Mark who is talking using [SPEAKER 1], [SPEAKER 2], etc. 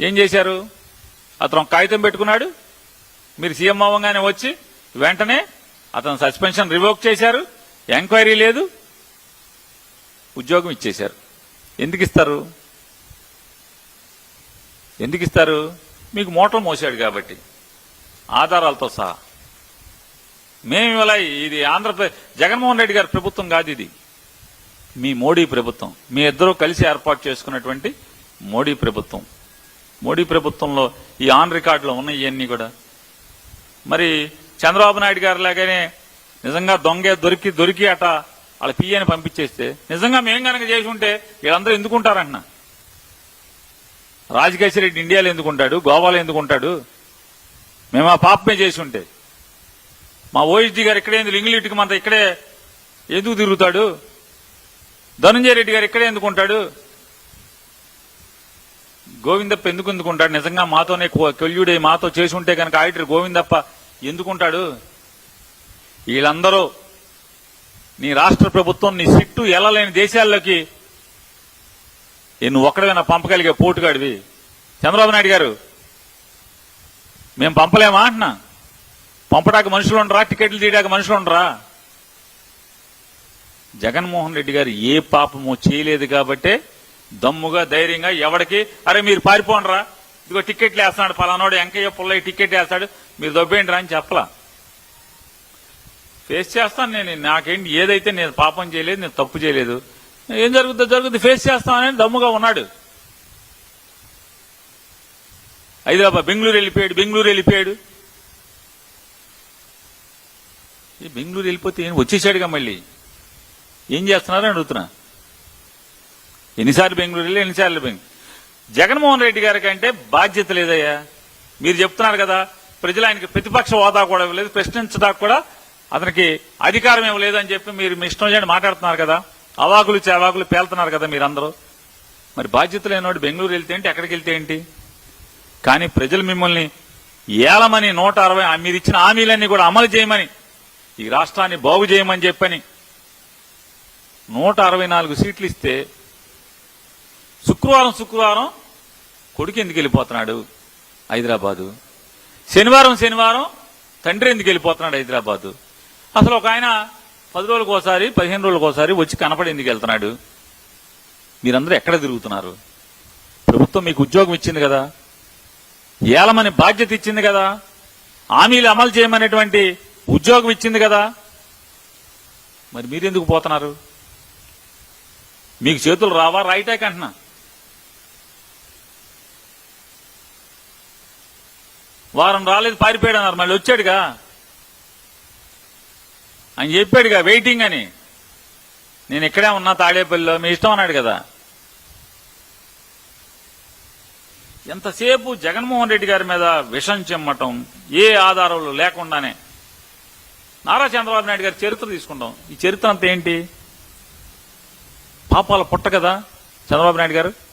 [SPEAKER 1] ఏం చేశారు? అతను కాగితం పెట్టుకున్నాడు. మీరు సీఎం అవ్వగానే వచ్చి వెంటనే అతను సస్పెన్షన్ రివోక్ చేశారు. ఎంక్వైరీ లేదు. ఉద్యోగం ఇచ్చేశారు. ఎందుకు ఇస్తారు? ఎందుకు ఇస్తారు? మీకు మోటార్ మోసాడు కాబట్టి. ఆధారాలతో సహా. మేము ఇలా ఇది ఆంధ్రప్రదేశ్ జగన్మోహన్ రెడ్డి గారి ప్రభుత్వం కాదు ఇది. మీ మోడీ ప్రభుత్వం. మీ ఇద్దరూ కలిసి ఏర్పాటు చేసుకున్నటువంటి మోడీ ప్రభుత్వం. మోడీ ప్రభుత్వంలో ఈ ఆన్ రికార్డులో ఉన్నాయి ఇవన్నీ కూడా. మరి చంద్రబాబు నాయుడు గారు లాగానే నిజంగా దొంగ దొరికి దొరికి అట వాళ్ళ పియ్యని పంపించేస్తే నిజంగా మేం కనుక చేసి ఉంటే వీళ్ళందరూ ఎందుకుంటారంటున్నా? రాజకేశ్వర రెడ్డి ఇండియాలో ఎందుకుంటాడు? గోవాలో ఎందుకుంటాడు? మేము ఆ పాపమే చేసి ఉంటే మా ఓఎస్డి గారు ఇక్కడే ఎందుకు ఇంగ్లీష్కి మనతో ఇక్కడే ఎందుకు తిరుగుతాడు? ధనంజయ రెడ్డి గారు ఇక్కడే ఎందుకుంటాడు? గోవిందప్ప ఎందుకు ఎందుకుంటాడు నిజంగా మాతోనే కొల్యుడే మాతో చేసి ఉంటే కనుక ఆడిటర్ గోవిందప్ప ఎందుకుంటాడు? వీళ్ళందరూ నీ రాష్ట్ర ప్రభుత్వం నీ సిట్టు ఎల్లలేని దేశాల్లోకి నువ్వు ఒక్కడైనా పంపగలిగే పోటుగాడివి. చంద్రబాబు నాయుడు గారు మేము పంపలేమా అంటున్నా? పంపడానికి మనుషులు ఉండరా? టికెట్లు తీయడానికి మనుషులు ఉండరా? జగన్మోహన్ రెడ్డి గారు ఏ పాపము చేయలేదు కాబట్టే దమ్ముగా ధైర్యంగా ఎవడికి? అరే మీరు పారిపోండిరా. ఇదిగో టికెట్లు వేస్తున్నాడు ఫలానాడు ఎంకయ్య పుల్లయ్య టికెట్ వేస్తాడు. మీరు దొబ్బేయండి రా అని చెప్పలా. ఫేస్ చేస్తాను నేను నాకేంటి ఏదైతే నేను పాపం చేయలేదు నేను తప్పు చేయలేదు. ఏం జరుగుతుందో జరుగుతుంది ఫేస్ చేస్తానని దమ్ముగా ఉన్నాడు. హైదరాబాద్ బెంగళూరు వెళ్ళిపోయాడు బెంగళూరు వెళ్ళిపోయాడు. ఈ బెంగళూరు వెళ్ళిపోతే ఏం వచ్చేసాడుగా మళ్ళీ. ఏం చేస్తున్నారని అడుగుతున్నా. ఎన్నిసార్లు బెంగళూరు వెళ్ళి ఎన్నిసార్లు బెంగళూరు జగన్మోహన్ రెడ్డి గారి కంటే బాధ్యత లేదయ్యా. మీరు చెప్తున్నారు కదా ప్రజలు ఆయనకి ప్రతిపక్ష హోదా కూడా ఇవ్వలేదు ప్రశ్నించడానికి కూడా అతనికి అధికారం ఇవ్వలేదు అని చెప్పి మీరు మీ ఇష్టం చేయండి మాట్లాడుతున్నారు కదా. అవాకులు చేవాకులు పేలుతున్నారు కదా మీరందరూ. మరి బాధ్యత లేనివాడు బెంగళూరు వెళ్తే ఏంటి ఎక్కడికి వెళ్తే ఏంటి? కానీ ప్రజలు మిమ్మల్ని ఏలమని నూట అరవై మీరు ఇచ్చిన హామీలన్నీ కూడా అమలు చేయమని ఈ రాష్ట్రాన్ని బాగు చేయమని చెప్పని నూట అరవై నాలుగు సీట్లు ఇస్తే శుక్రవారం శుక్రవారం కొడుకు ఎందుకు వెళ్ళిపోతున్నాడు? హైదరాబాదు. శనివారం శనివారం తండ్రి ఎందుకు వెళ్ళిపోతున్నాడు హైదరాబాదు? అసలు ఒక ఆయన పది రోజులకు ఒకసారి పదిహేను రోజులకు ఒకసారి వచ్చి కనపడి ఎందుకు వెళ్తున్నాడు? మీరందరూ ఎక్కడ తిరుగుతున్నారు? ప్రభుత్వం మీకు ఉద్యోగం ఇచ్చింది కదా? ఏలమని బాధ్యత ఇచ్చింది కదా? హామీలు అమలు చేయమనేటువంటి ఉద్యోగం ఇచ్చింది కదా? మరి మీరెందుకు పోతున్నారు? మీకు చేతులు రావా? రైటాక్ అంటున్నా. వారం రాలేదు పారిపోయాడు అన్నారు. మళ్ళీ వచ్చాడుగా. అని చెప్పాడుగా వెయిటింగ్ అని. నేను ఇక్కడే ఉన్నా తాడేపల్లిలో మీ ఇష్టం అన్నాడు కదా. ఎంతసేపు జగన్మోహన్ రెడ్డి గారి మీద విషం చెమ్మటం ఏ ఆధారాలు లేకుండానే. నారా చంద్రబాబు నాయుడు గారి చరిత్ర తీసుకుంటాం. ఈ చరిత్ర అంతా ఏంటి? పాపాల పుట్ట కదా చంద్రబాబు నాయుడు గారు?